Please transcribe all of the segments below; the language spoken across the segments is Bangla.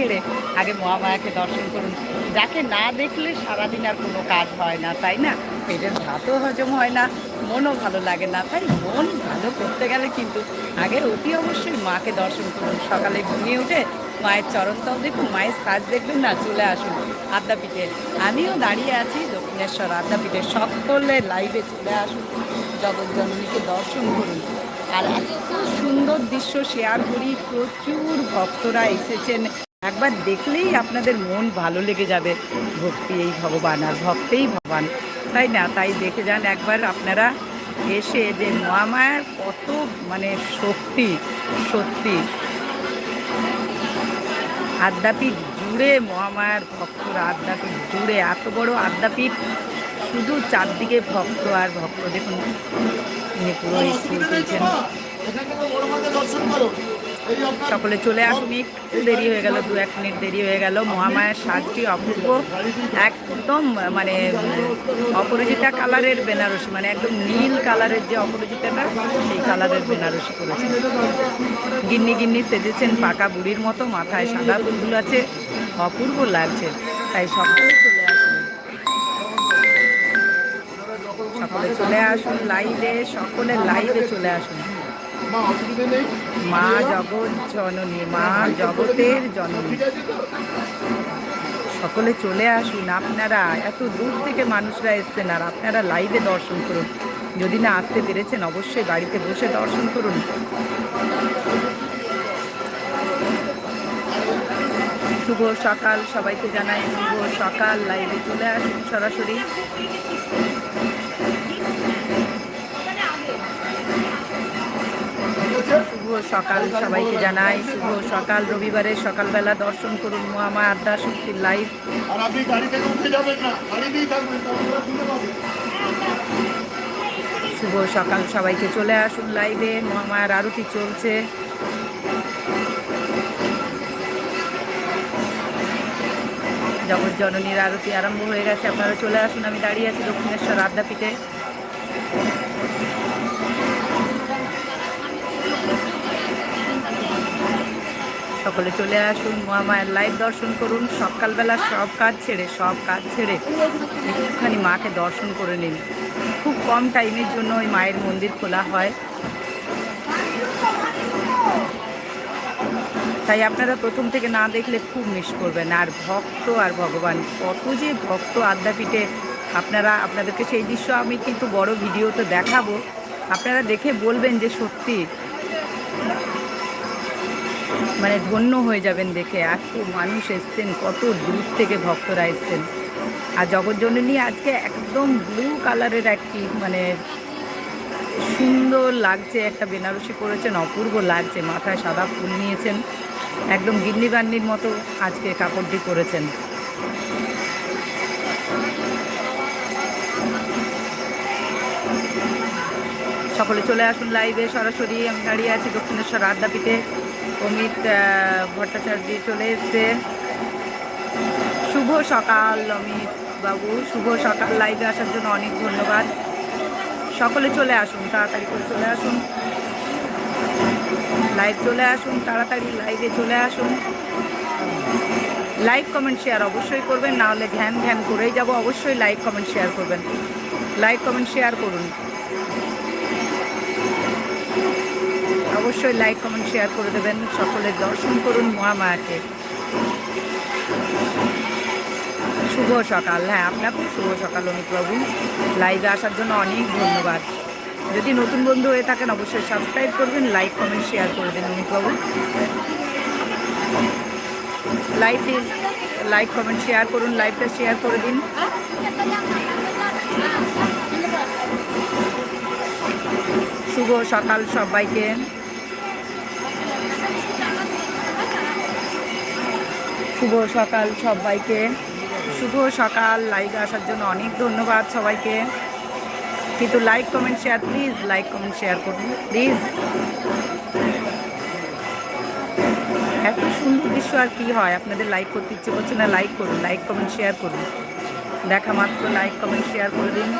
ছেড়ে আগে মহামায়াকে দর্শন করুন। যাকে না দেখলে সারাদিন আর কোনো কাজ হয় না, তাই না? পেটের ভাতও হজম হয় না, মনও ভালো লাগে না, তাই মন ভালো করতে গেলে কিন্তু আগে অতি অবশ্যই মাকে দর্শন করুন। সকালে ঘুমিয়ে উঠে মায়ের চরণটাও দেখুন, মায়ের সাজ দেখবেন না, চলে আসুন আদ্যাপীঠে। আমিও দাঁড়িয়ে আছি দক্ষিণেশ্বর আদ্যাপীঠে। সকলে লাইভে চলে আসুন, জগৎ জননীকে দর্শন করুন। আর এত সুন্দর দৃশ্য শেয়ার করি, প্রচুর ভক্তরা এসেছেন। একবার দেখলেই আপনাদের মন ভালো লেগে যাবে। ভক্তি এই ভগবান আর ভক্তেই ভগবান। তাই না? তাই দেখে যান একবার আপনারা এসে যে মহামায়ার কত মানে শক্তি, সত্যি। আদ্যাপীঠ জুড়ে মহামায়ার ভক্তরা, আদ্যাপীঠ জুড়ে এত বড় আদ্যাপীঠ। শুধু চারদিকে ভক্ত আর ভক্ত দেখুন। ফুল তুলছেন সকলে চলে আসুন একটু দেরি হয়ে গেল, দু এক মিনিট দেরি হয়ে গেল। মহামায়ার সাজটি অপূর্ব। একদম মানে অপরাজিতা কালারের বেনারসি মানে একদম নীল কালারের যে অপরাজিতাটা, সেই কালারের বেনারসি করেছেন গিন্নি গিন্নি সেজেছেন পাকা বুড়ির মতো, মাথায় সাদা ফুল আছে, অপূর্ব লাগছে। তাই সকলে চলে আসুন। সকলে চলে আসুন, লাইভে, সকলে লাইভে চলে আসুন। মা জগৎ জননী, মা জগতের জননী। সকলে চলে আসুন, আপনারা এত দূর থেকে মানুষরা এসছেন, আর আপনারা লাইভে দর্শন করুন। যদি না আসতে পেরেছেন, অবশ্যই বাড়িতে বসে দর্শন করুন। শুভ সকাল সবাইকে জানাই, শুভ সকাল। লাইভে চলে আসুন সরাসরি। শুভ সকাল সবাইকে জানাই। শুভ সকাল রবিবারের সকালবেলা দর্শন করুন মহামা আড্ডা শক্তির লাইভ আর আপনি গাড়ি থেকে যাবেন না গাড়িতেই থাকবেন তারপরে খুলে পাবেন শুভ সকাল সবাইকে চলে আসুন লাইভে মহামায়ার আরতি চলছে। জগৎ জননীর আরতি আরম্ভ হয়ে গেছে আপনারা চলে আসুন আমি দাঁড়িয়ে আছি দক্ষিণেশ্বর আদ্যাপীঠে। সকলে চলে আসুন মহামায়ের লাইভ দর্শন করুন। সকালবেলা সব কাজ ছেড়ে, সব কাজ ছেড়ে একটুখানি মাকে দর্শন করে নিন। খুব কম টাইমের জন্য ওই মায়ের মন্দির খোলা হয়। তাই আপনারা প্রথম থেকে না দেখলে খুব মিস করবেন। আর ভক্ত আর ভগবান, কত যে ভক্ত আদ্যাপীঠে আপনারা, আপনাদেরকে সেই দৃশ্য আমি কিন্তু বড় ভিডিওতে দেখাবো। আপনারা দেখে বলবেন যে সত্যি মানে ধন্য হয়ে যাবেন দেখে। এত মানুষ এসছেন, কত দূর থেকে ভক্তরা এসছেন। আর জগৎজননী আজকে একদম ব্লু কালারের একটি মানে সুন্দর লাগছে। একটা বেনারসি করেছেন অপূর্ব লাগছে। মাথায় সাদা ফুল নিয়েছেন। একদম গিন্নি বান্নির মতো আজকে কাপড়টি করেছেন সকলে চলে আসুন লাইভে সরাসরি আমি দাঁড়িয়ে আছি দক্ষিণেশ্বর আড্ডাপীঠে। অমিত ভট্টাচার্য চলে এসছে। শুভ সকাল, অমিত বাবু। শুভ সকাল লাইভে আসার জন্য অনেক ধন্যবাদ। সকলে চলে আসুন, তাড়াতাড়ি করে চলে আসুন। লাইভ চলে আসুন, তাড়াতাড়ি লাইভে চলে আসুন। লাইক কমেন্ট শেয়ার অবশ্যই করবেন, না হলে ধ্যান ধ্যান করেই যাব। অবশ্যই লাইক কমেন্ট শেয়ার করবেন। লাইক কমেন্ট শেয়ার করুন। অবশ্যই লাইক, কমেন্ট, শেয়ার করে দেবেন। সকলে দর্শন করুন মহামায়াকে। শুভ সকাল। হ্যাঁ আপনাকেও শুভ সকাল অমিতবাবু লাইভে আসার জন্য অনেক ধন্যবাদ। যদি নতুন বন্ধু হয়ে থাকেন, অবশ্যই সাবস্ক্রাইব করবেন লাইক কমেন্ট শেয়ার করে দেন অমিতবাবু লাইভটি লাইক কমেন্ট শেয়ার করুন লাইভটা শেয়ার করে দিন। শুভ সকাল সবাইকে। শুভ সকাল সবাইকে। শুভ সকাল লাইভে আসার জন্য অনেক ধন্যবাদ সবাইকে। কিন্তু like comment share please like comment share করুন প্লিজ এত সুন্দর দৃশ্য আর কি হয়? আপনাদের লাইক করতে ইচ্ছে করছে না লাইক করুন লাইক কমেন্ট শেয়ার করুন। দেখা মাত্র লাইক কমেন্ট শেয়ার করে দিন।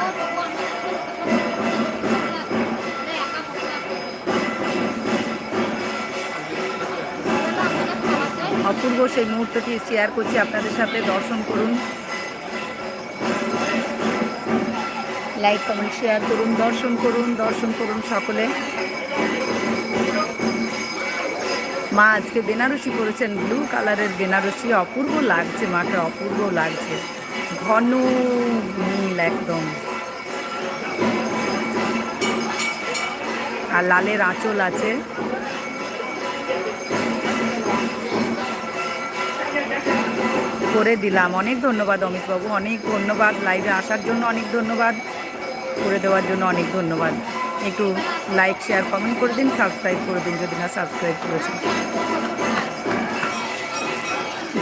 অপূর্ব সেই মুহূর্তটি শেয়ার করছি আপনাদের সাথে। দর্শন করুন। লাইক কমেন্ট শেয়ার করুন। দর্শন করুন দর্শন করুন সকলে। মা আজকে বেনারসি করেছেন ব্লু কালারের বেনারসি। অপূর্ব লাগছে মাকে, অপূর্ব লাগছে। ঘন নীল একদম। আর লালের আঁচল আছে। করে দিলাম। অনেক ধন্যবাদ অমিতবাবু। অনেক ধন্যবাদ লাইভে আসার জন্য অনেক ধন্যবাদ। করে দেওয়ার জন্য অনেক ধন্যবাদ। একটু লাইক শেয়ার কমেন্ট করে দিন সাবস্ক্রাইব করে দিন যদি না সাবস্ক্রাইব করেছেন।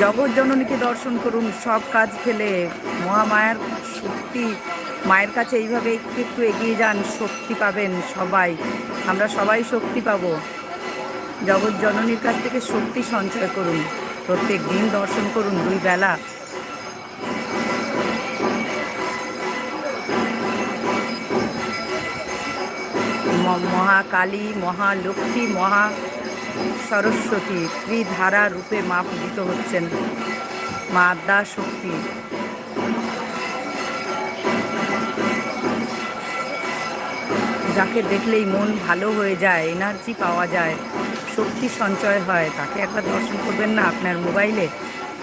জগৎ জননীকে দর্শন করুন, সব কাজ ফেলে। মহামায়ার শক্তি মায়ের কাছে এইভাবে একটু একটু এগিয়ে যান, শক্তি পাবেন সবাই। আমরা সবাই শক্তি পাবো। জগৎ জননীর কাছ থেকে শক্তি সঞ্চয় করুন। প্রত্যেক দিন দর্শন করুন দুই বেলা। মহাকালী, মহালক্ষ্মী, মহা সরস্বতী ত্রিধারা রূপে মা পূজিত হচ্ছেন। মা শক্তি। যাকে দেখলেই মন ভালো হয়ে যায়, এনার্জি পাওয়া যায়। শক্তি সঞ্চয় হয়, তাকে একবার দর্শন করবেন না আপনার মোবাইলে,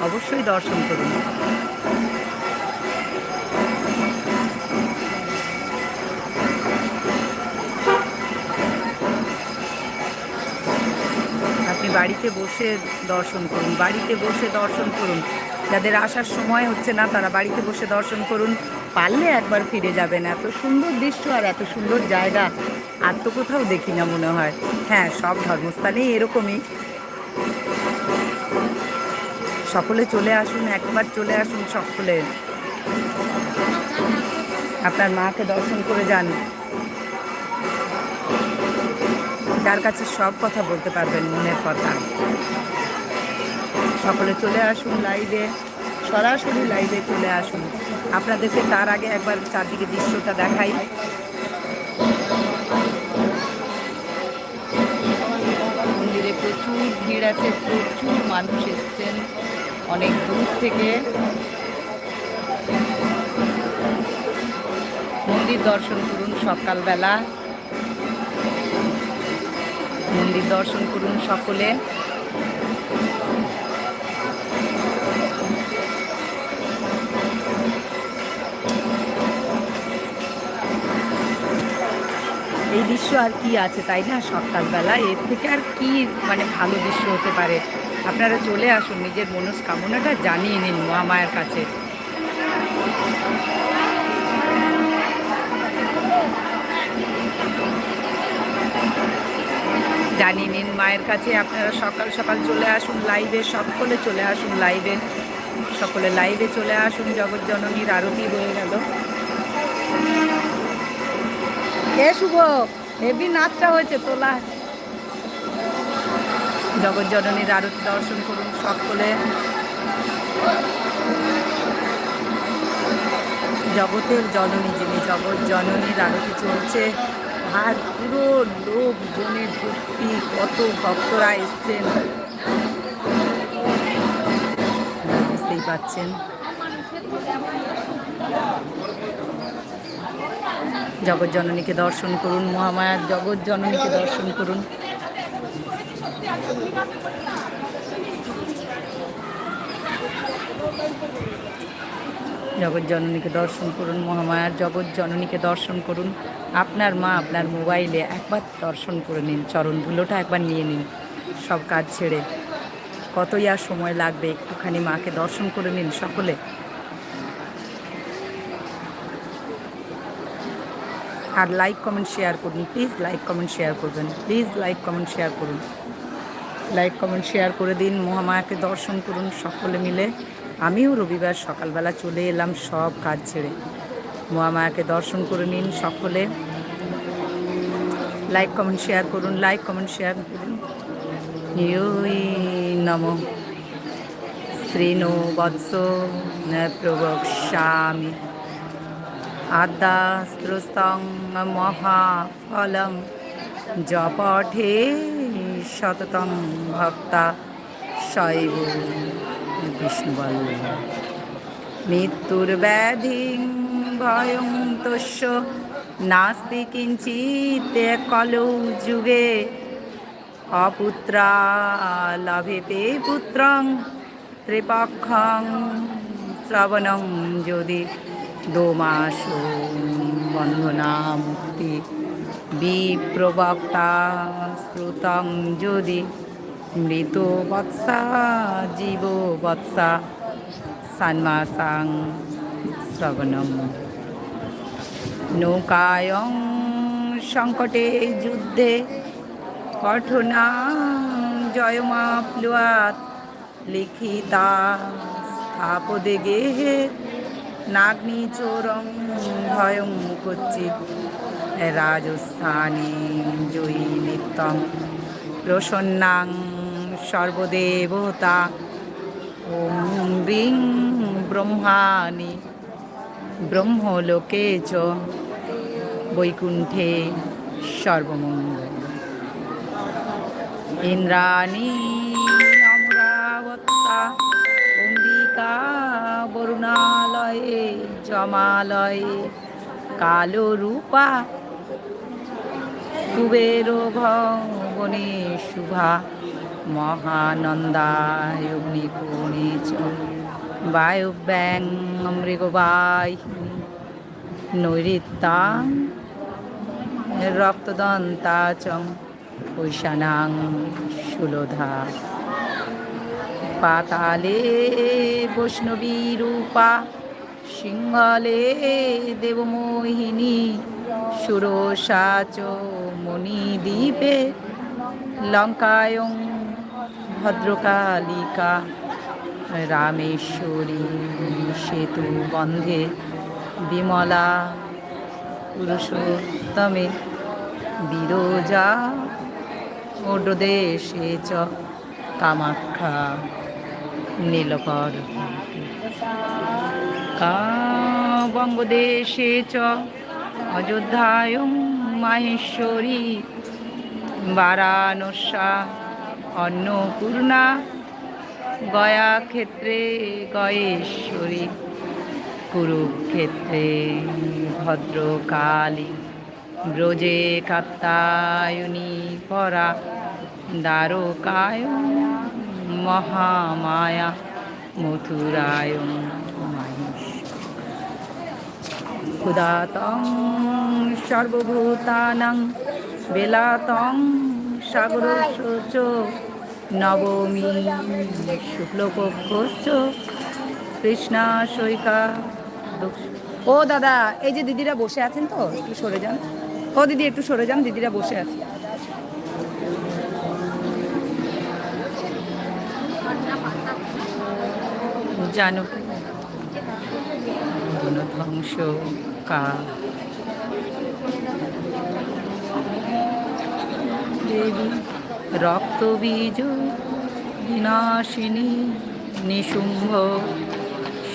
অবশ্যই দর্শন করুন। আপনি বাড়িতে বসে দর্শন করুন, বাড়িতে বসে দর্শন করুন। যাদের আসার সময় হচ্ছে না, তারা বাড়িতে বসে দর্শন করুন। পারলে একবার ফিরে যাবেন। এত সুন্দর দৃশ্য আর এত সুন্দর জায়গা, আর তো কোথাও দেখি না মনে হয়। হ্যাঁ সব ধর্মস্থানেই এরকমই। সকলে চলে আসুন, একবার চলে আসুন সকলে। আপনার মাকে দর্শন করে যান। যার কাছে সব কথা বলতে পারবেন, মনের কথা। সকলে চলে আসুন লাইভে সরাসরি লাইভে চলে আসুন। আপনাদেরকে তার আগে একবার চারদিকে দৃশ্যটা দেখাই। মন্দিরে প্রচুর ভিড় আছে, প্রচুর মানুষ এসছেন অনেক দূর থেকে। মন্দির দর্শন করুন সকালবেলা। মন্দির দর্শন করুন সকলে। এই দৃশ্য আর কি আছে, তাই না? সকালবেলা এর থেকে আর কি মানে ভালো দৃশ্য হতে পারে? আপনারা চলে আসুন, নিজের মনস্কামনাটা জানিয়ে নিন মহামায়ের কাছে। জানিয়ে নিন মায়ের কাছে, আপনারা সকাল সকাল চলে আসুন লাইভে সকলে চলে আসুন লাইভে সকলে লাইভে চলে আসুন জগৎ জননীর আরতি হয়ে গেল। এ শুভ, হেভি নাচটা হয়েছে তোলা। জগৎ জননীর আরতি দর্শন করুন সকলে। জগতের জননী যিনি জগৎ জননীর আরতি চলছে আর পুরো লোকজনের ভক্তি, কত ভক্তরা এসছেন। বুঝতেই পাচ্ছেন জগৎ জননীকে দর্শন করুন, মহামায়ার জগৎ জননীকে দর্শন করুন। জগৎ জননীকে দর্শন করুন, মহামায়ার জগৎ জননীকে দর্শন করুন। আপনার মা আপনার মোবাইলে একবার দর্শন করে নিন, চরণ ধুলোটা একবার নিয়ে নিন, সব কাজ ছেড়ে। কতই আর সময় লাগবে, একটুখানি মাকে দর্শন করে নিন সকলে। আর লাইক কমেন্ট শেয়ার করুন। প্লিজ লাইক কমেন্ট শেয়ার করবেন। প্লিজ লাইক কমেন্ট শেয়ার করুন। লাইক কমেন্ট শেয়ার করে দিন। মহামায়াকে দর্শন করুন সকলে মিলে। আমিও রবিবার সকালবেলা চলে এলাম সব কাজ ছেড়ে। মহামায়াকে দর্শন করে নিন সকলে। লাইক কমেন্ট শেয়ার করুন। লাইক কমেন্ট শেয়ার করুন। ইয়ই নম। শ্রীনো বৎস, প্রবক্ষ্যামি। আদাস্ত্রস্তং মহাফলম। জপঠে শততং ভক্তা শৈব বিষ্ণুবল্লভ মৃত্যুর ব্যাধি ভয়ং তস্য নাস্তি কিঞ্চিত কলৌ যুগে। অপুত্রা লভেতে পুত্রং। ত্রিপক্ষং শ্রবণং যদি দোমাস বন্ধনা মুক্তি বিপ্রবক্তা শ্রুতং যদি মৃত বৎসা জীব বৎসা সন্মাসাং শ্রবণম নৌকায়ং সংকটে যুদ্ধে কঠোনা জয়মাপ্লুয়াত লিখিতা স্থাপদে গেহে নাগ্নিচোরং ভয়ং কচ্চিৎ রাজস্থানে জয়ী নিত্যং প্রসন্নাং সর্বদেবতা। ওম ব্রিং ব্রহ্মাণি। ব্রহ্মলোকে চ বৈকুণ্ঠে সর্বমঙ্গল। ইন্দ্রাণী অমরাবত্তা অম্বিকা বরুণালয়ে, জমালয়ে, কালো রূপা। কুবের ভবনে শুভা, মহানন্দায় চ বায়ুব্যাং মৃগবাহিনী নৈরিত্যাং রক্তদন্তা চ ঐশানাং সুলোধা। পাতালে বৈষ্ণবী রূপা, সিংহলে দেবমোহিনী সুরসাচ মণিদ্বীপে লঙ্কায়ং ভদ্রকালিকা, রামেশ্বরী সেতু বন্ধে, বিমলা পুরুষোত্তমে, বিরোজা ওডদেশে চ কামাখ্যা। নীলকর। বঙ্গদেশে চ অযোধ্যায় মাহেশ্বরী। বারাণসা অন্নপূর্ণা গয়া ক্ষেত্রে গয়েশ্বরী। কুরুক্ষেত্রে ভদ্রকালী। ব্রজে কাত্তায়নী পরা দ্বারকায় মহামায়া মথুরায় ক্ষুদাতং সর্বভূতানাং, বেলাতং সাগরস্য নবমী শুক্লপক্ষশ্চ কৃষ্ণা সৈকা ও দাদা, এই যে দিদিরা বসে আছেন তো, একটু সরে যান। ও দিদি, একটু সরে যান, দিদিরা বসে আছে। জানো ধ্বংস কা। দেবী রক্তবীজ বিনাশিনী নিশুম্ভ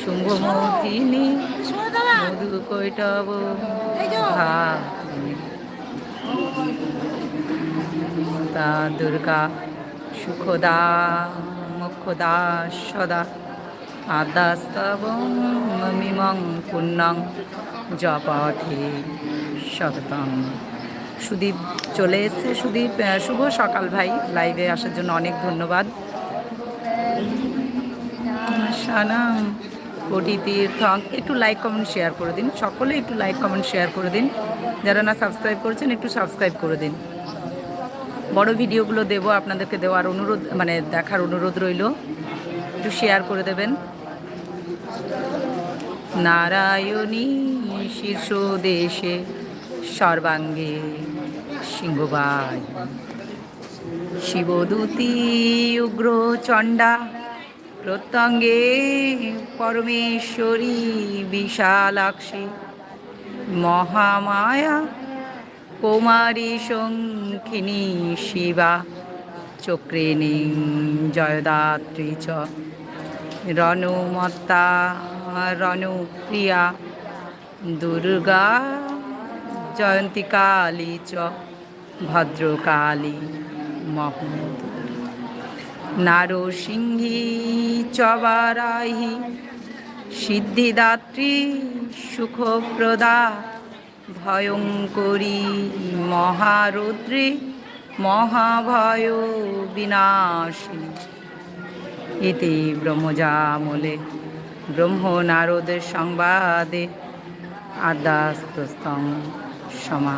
শুম্ভমতিনী মধু কৈটব তা দুর্গা সুখদা মুখদা সদা আদাস্তব মিমং পুণ্যং জপঠে সততং সুদীপ চলে এসছে। সুদীপ শুভ সকাল ভাই। লাইভে আসার জন্য অনেক ধন্যবাদ। সানাম কোটি তীর্থং। একটু লাইক কমেন্ট শেয়ার করে দিন। সকলে একটু লাইক কমেন্ট শেয়ার করে দিন। যারা না সাবস্ক্রাইব করেছেন, একটু সাবস্ক্রাইব করে দিন। বড় ভিডিওগুলো দেবো। আপনাদেরকে দেওয়ার অনুরোধ মানে দেখার অনুরোধ রইল। একটু শেয়ার করে দেবেন। নারায়ণী শীর্ষ দেশে সর্বাঙ্গে সিংহবাই শিবদূতি উগ্র চণ্ডা প্রত্যঙ্গে পরমেশ্বরী বিশালাক্ষী, মহামায়া কৌমারী শঙ্খিনী শিবা, চক্রিণী জয়দাত্রী চ রণমত্তা রণপ্রিয়া দুর্গা জয়ন্তী কালী চ ভদ্রকালী মহোদরী নারসিংহী চবারাহি সিদ্ধিদাত্রী সুখপ্রদা ভয়ঙ্করী মহারুদ্রী মহাভয় বিনাশিনী ইতি ব্রহ্মজামলে ব্রহ্ম নারদের সংবাদে আদাস্তস্তং সমা।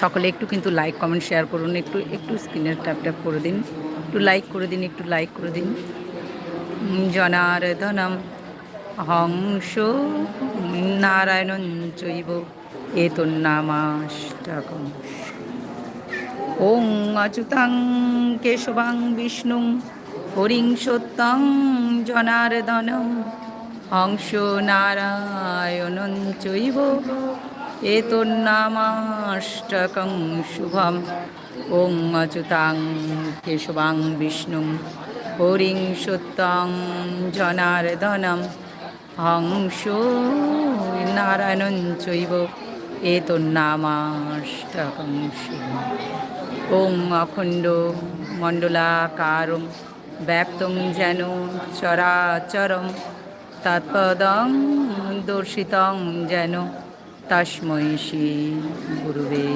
সকলে একটু কিন্তু লাইক কমেন্ট শেয়ার করুন। একটু একটু স্ক্রিনের ট্যাপ ট্যাপ করে দিন। একটু লাইক করে দিন, একটু লাইক করে দিন। জনার্দনম হংস নারায়ণ চৈব। এতন্নামাষ্টকম ওং অচ্যুতাং কেশবাং বিষ্ণুং হরিং সত্যং জনার্দনম হংস নারায়ণং চৈব এতন্নামাষ্টকং শুভম ওং অচ্যুতাং কেশবাং বিষ্ণুং হরিং সত্যং জনার্দনম হংস নারায়ণং চৈব এতন্নামাষ্টকং শুভম। ওং অখণ্ড মণ্ডলাকারম ব্যক্তং যেন চরাচরম তৎপদং দর্শিতং যেন তস্মৈ গুরুবে।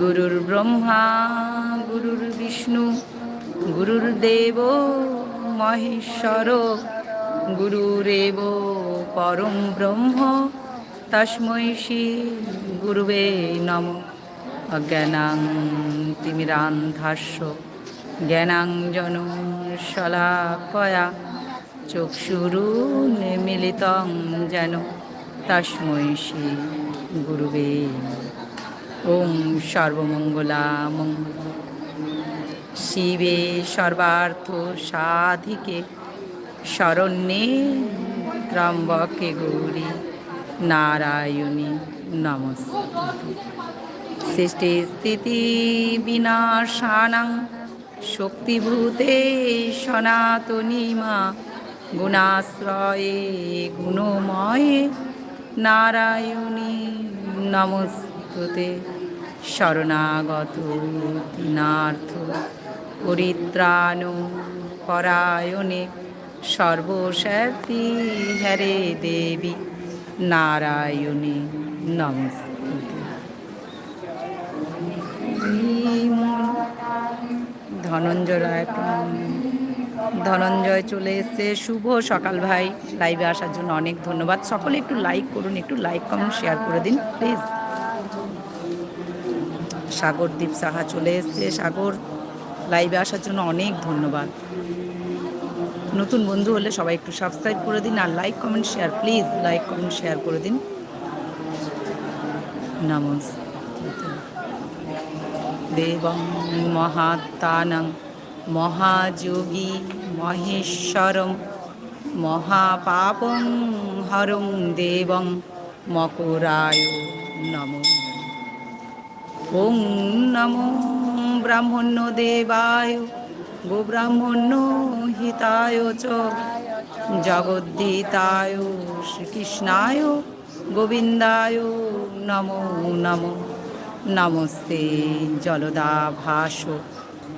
গুরুর ব্রহ্মা গুরুর বিষ্ণু গুরুর্দেব, মহেশ্বর, গুরুরেব, পরম ব্রহ্ম, তস্মৈ গুরুবে নমঃ। অজ্ঞানাং তিমিরান্ধাস্য জ্ঞানাঞ্জন শলাকয়া চক্ষুরুন মিলিতং যেন, তস্মৈ গুরুবে। ওম সর্বমঙ্গলা মঙ্গল শিবে সর্বার্থ সাধিকে, শরণ্যে ত্রম্বকে গৌরী, নারায়ণী নমস্তে সৃষ্টি স্থিতি বিনাশানাং। শক্তিভূতে সনাতনী মা গুণাশ্রয়ে গুণময়ে নারায়ণী নমস্তুতে। শরণাগত দীনার্থ পরিত্রাণ পরায়ণে সর্বশক্তি হরে দেবী। নারায়ণী নমস্তুতে। ধনঞ্জয় রায় ধনঞ্জয় চলে এসছে। শুভ সকাল ভাই। লাইভে আসার জন্য অনেক ধন্যবাদ। সকলে একটু লাইক করুন, একটু লাইক কমেন্ট শেয়ার করে দিন প্লিজ সাগরদীপ সাহা চলে এসছে। সাগর লাইভে আসার জন্য অনেক ধন্যবাদ। নতুন বন্ধু হলে সবাই একটু সাবস্ক্রাইব করে দিন আর like comment share please like comment share করে দিন। নমস্তে দেবং মহাত্মানং মহাযোগী মহেশ্বরম মহাপাপং হরং দেবং মকরায় নম ওং নমো ব্রাহ্মণ্য দেবায় গোব্রাহ্মণ্য হিতায় চ জগদ্ধিতায় শ্রীকৃষ্ণায় গোবিন্দায় নমো নমো নমস্তে জলদা ভাস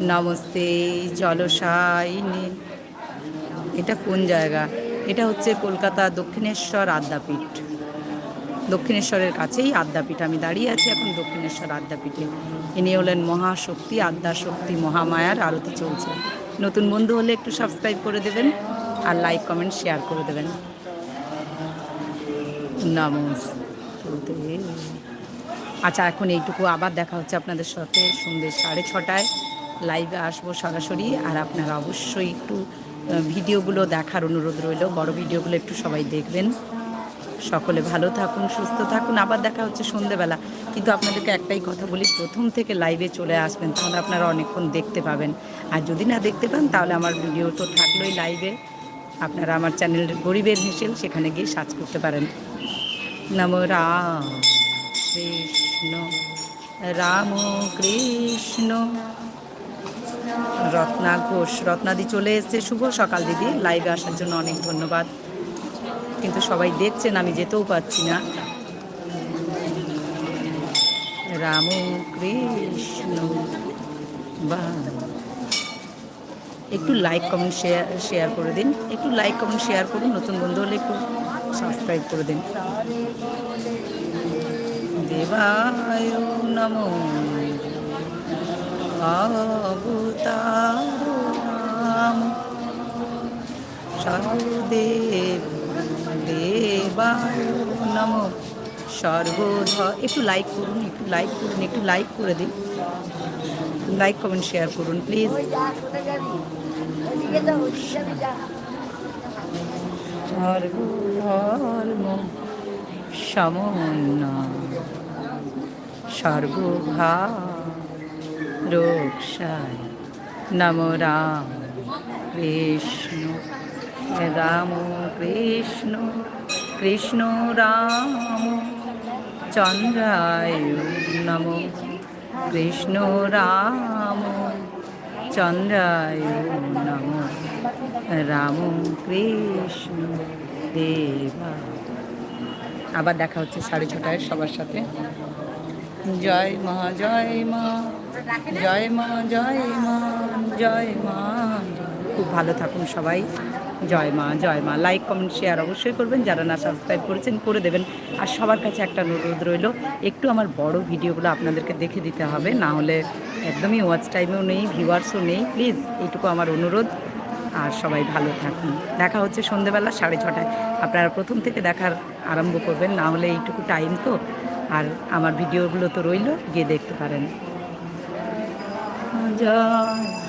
নমস্তে জলসাইনে এটা কোন জায়গা? এটা হচ্ছে কলকাতা দক্ষিণেশ্বর আদ্যাপীঠ। দক্ষিণেশ্বরের কাছেই আদ্যাপীঠ। আমি দাঁড়িয়ে আছি এখন দক্ষিণেশ্বর আদ্যাপীঠে। ইনি হলেন মহাশক্তি, আদ্যাশক্তি, মহামায়ার আরতি চলছে। নতুন বন্ধু হলে একটু সাবস্ক্রাইব করে দেবেন আর লাইক কমেন্ট শেয়ার করে দেবেন। নমস্তে। আচ্ছা এখন এইটুকু আবার দেখা হচ্ছে আপনাদের সাথে সন্ধ্যে সাড়ে ছটায়। লাইভে আসব সরাসরি আর আপনারা অবশ্যই একটু ভিডিওগুলো দেখার অনুরোধ রইল। বড় ভিডিওগুলো একটু সবাই দেখবেন। সকলে ভালো থাকুন, সুস্থ থাকুন। আবার দেখা হচ্ছে সন্ধেবেলা কিন্তু আপনাদেরকে একটাই কথা বলি, প্রথম থেকে লাইভে চলে আসবেন, তাহলে আপনারা অনেকক্ষণ দেখতে পাবেন। আর যদি না দেখতে পান, তাহলে আমার ভিডিও তো থাকলোই লাইভে আপনারা আমার চ্যানেল গরিবের হিসেল, সেখানে গিয়ে সার্চ করতে পারেন। নম রাম কৃষ্ণ। রাম কৃষ্ণ। রত্না ঘোষ, রত্নাদি চলে এসছে। শুভ সকাল দিদি। লাইভে আসার জন্য অনেক ধন্যবাদ। কিন্তু সবাই দেখছেন, আমি যেতেও পাচ্ছি না। রাম কৃষ্ণ বা একটু লাইক কমেন্ট শেয়ার শেয়ার করে দিন। একটু লাইক কমেন্ট শেয়ার করুন। নতুন বন্ধু হলে একটু সাবস্ক্রাইব করে দিন। নমো অবতার রাম সর্বদেব দেবায় নমো। সর্বধ একটু লাইক করুন, একটু লাইক করুন, একটু লাইক করে দিন। লাইক কমেন্ট শেয়ার করুন প্লিজ সর্বধর্ম সমন্বয়। সর্বভা রোক্ষায় নম রাম কৃষ্ণ রাম কৃষ্ণ কৃষ্ণ রাম, চন্দ্রায় নম, কৃষ্ণ রাম, চন্দ্রায় নম, রাম কৃষ্ণ দেবা। আবার দেখা হচ্ছে সাড়ে ছটায় সবার সাথে। জয় মা জয় মা জয় মা জয় মা জয় মা খুব ভালো থাকুন সবাই। জয় মা জয় মা। লাইক কমেন্ট শেয়ার অবশ্যই করবেন। যারা না সাবস্ক্রাইব করেছেন, করে দেবেন। আর সবার কাছে একটা অনুরোধ রইল, একটু আমার বড় ভিডিওগুলো আপনাদেরকে দেখে দিতে হবে। না হলে একদমই ওয়াচ টাইমেও নেই ভিউয়ার্সও নেই। প্লিজ এইটুকু আমার অনুরোধ। আর সবাই ভালো থাকুন। দেখা হচ্ছে সন্ধেবেলা সাড়ে ছটায়। আপনারা প্রথম থেকে দেখার আরম্ভ করবেন। না হলে এইটুকু টাইম তো আর আমার ভিডিওগুলো তো রইল গিয়ে দেখতে পারেন। জয়।